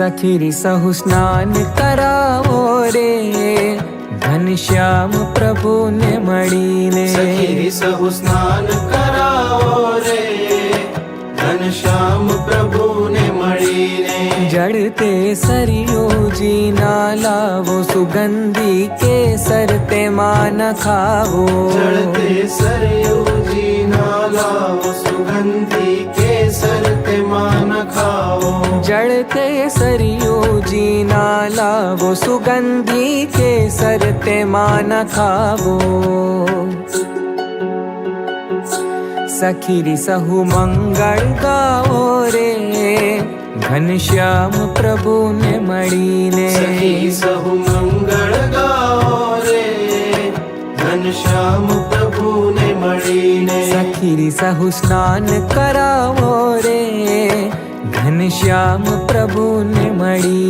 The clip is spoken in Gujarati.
સખીરી સહુ સ્નાન કરાવો રે ઘનશ્યામ પ્રભુને મળીને સખીરી સહુ સ્નાન કરાવો રે ઘનશ્યામ પ્રભુને મળીને જળતે સરયોજી ના લાવો સુગંધી કેસર તેમાં ખાવો જડતે સરયુજી જળતે સરયોજી ના લાવો સુગંધી કેસર તેમાં ખાવો સખીરી સહુ મંગળ ગાઓ રે ઘનશ્યામ પ્રભુને મળીને સહુ મંગળ ગાઓ રે ઘનશ્યામ પ્રભુને મળીને સખીરી સહુ સ્નાન કરાવો રે ઘનશ્યામ પ્રભુને મળી.